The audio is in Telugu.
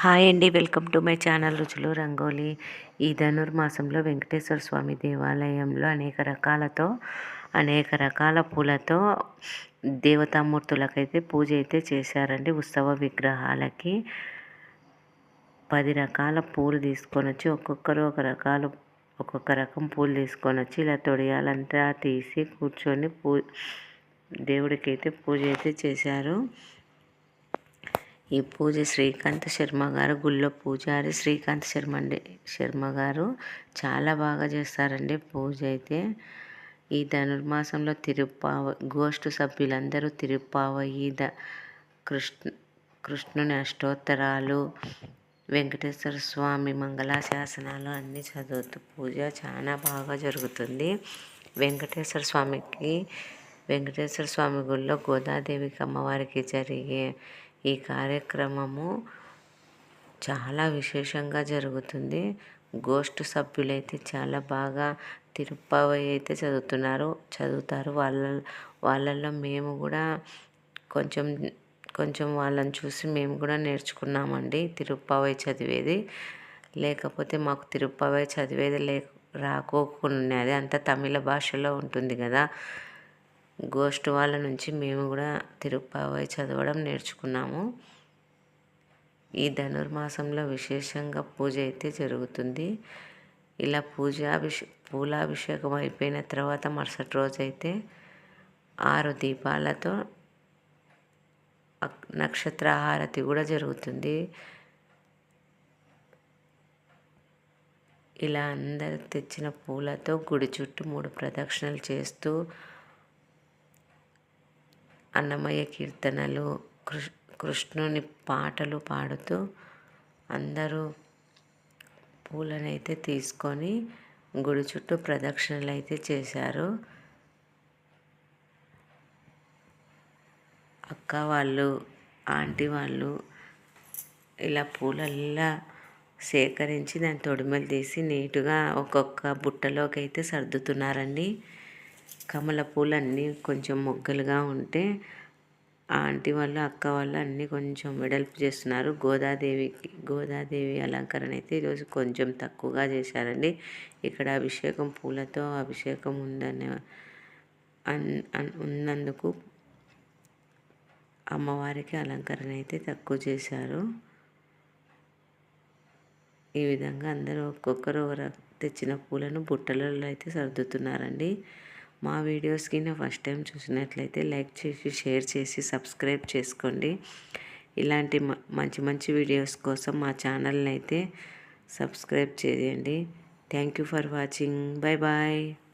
హాయ్ అండి వెల్కమ్ టు మై ఛానల్ రుచులు రంగోలీ. ఈ ధనుర్మాసంలో వెంకటేశ్వర స్వామి దేవాలయంలో అనేక రకాలతో అనేక రకాల పూలతో దేవతామూర్తులకైతే పూజ అయితే చేశారండి. ఉత్సవ విగ్రహాలకి పది రకాల పూలు తీసుకొని వచ్చి ఒక్కొక్కరు ఒక రకాలు ఒక్కొక్క రకం పూలు తీసుకొని వచ్చి ఇలా తొడియాలంతా తీసి కూర్చొని పూ దేవుడికైతే పూజ అయితే చేశారు. ఈ పూజ శ్రీకాంత్ శర్మ గారు గుళ్ళో పూజారి శ్రీకాంత్ శర్మ అండి. శర్మ గారు చాలా బాగా చేస్తారండి పూజ అయితే. ఈ ధనుర్మాసంలో తిరుప్పావ గోష్ఠు సభ్యులందరూ తిరుప్పావయ్యి ద కృష్ణ కృష్ణుని అష్టోత్తరాలు వెంకటేశ్వర స్వామి మంగళాశాసనాలు అన్నీ చదువుతూ పూజ చాలా బాగా జరుగుతుంది. వెంకటేశ్వర స్వామికి వెంకటేశ్వర స్వామి గుళ్ళో గోదాదేవికి అమ్మవారికి జరిగే ఈ కార్యక్రమము చాలా విశేషంగా జరుగుతుంది. గోష్ఠ సభ్యులైతే చాలా బాగా తిరుప్పావై అయితే చదువుతున్నారు. చదువుతారు. వాళ్ళ వాళ్ళల్లో మేము కూడా కొంచెం కొంచెం వాళ్ళని చూసి మేము కూడా నేర్చుకున్నామండి తిరుప్పావై చదివేది. లేకపోతే మాకు తిరుప్పావై చదివేది లే రాకోకున్నది. అంత తమిళ భాషలో ఉంటుంది కదా. గోష్ఠి వాళ్ళ నుంచి మేము కూడా తిరుప్పావై చదవడం నేర్చుకున్నాము. ఈ ధనుర్మాసంలో విశేషంగా పూజ అయితే జరుగుతుంది. ఇలా పూజాభిష పూలాభిషేకం అయిపోయిన తర్వాత మరుసటి రోజు అయితే ఆరు దీపాలతో నక్షత్ర హారతి కూడా జరుగుతుంది. ఇలా అందరు తెచ్చిన పూలతో గుడి చుట్టూ మూడు ప్రదక్షిణలు చేస్తూ అన్నమయ్య కీర్తనలు కృష్ కృష్ణుని పాటలు పాడుతూ అందరూ పూలనైతే తీసుకొని గుడి చుట్టూ ప్రదక్షిణలు అయితే చేశారు. అక్క వాళ్ళు ఆంటీ వాళ్ళు ఇలా పూలల్లా సేకరించి దాని తొడిమలు తీసి నీటుగా ఒక్కొక్క బుట్టలోకి అయితే సర్దుతున్నారండి. కమల పూలన్నీ కొంచెం మొగ్గలుగా ఉంటే ఆంటీ వాళ్ళు అక్క వాళ్ళు అన్నీ కొంచెం వెడల్పు చేస్తున్నారు. గోదాదేవికి గోదాదేవి అలంకరణ అయితే ఈరోజు కొంచెం తక్కువగా చేశారండి. ఇక్కడ అభిషేకం పూలతో అభిషేకం ఉందనే ఉన్నందుకు అమ్మవారికి అలంకరణ అయితే తక్కువ చేశారు. ఈ విధంగా అందరూ ఒక్కొక్కరు తెచ్చిన పూలను బుట్టలలో అయితే సర్దుతున్నారండి. మా వీడియోస్కి ఫస్ట్ టైం చూసినట్లయితే లైక్ చేసి షేర్ చేసి సబ్స్క్రైబ్ చేసుకోండి. ఇలాంటి మంచి మంచి వీడియోస్ కోసం మా ఛానల్ని అయితే సబ్స్క్రైబ్ చేయండి. Thank you for watching. Bye bye.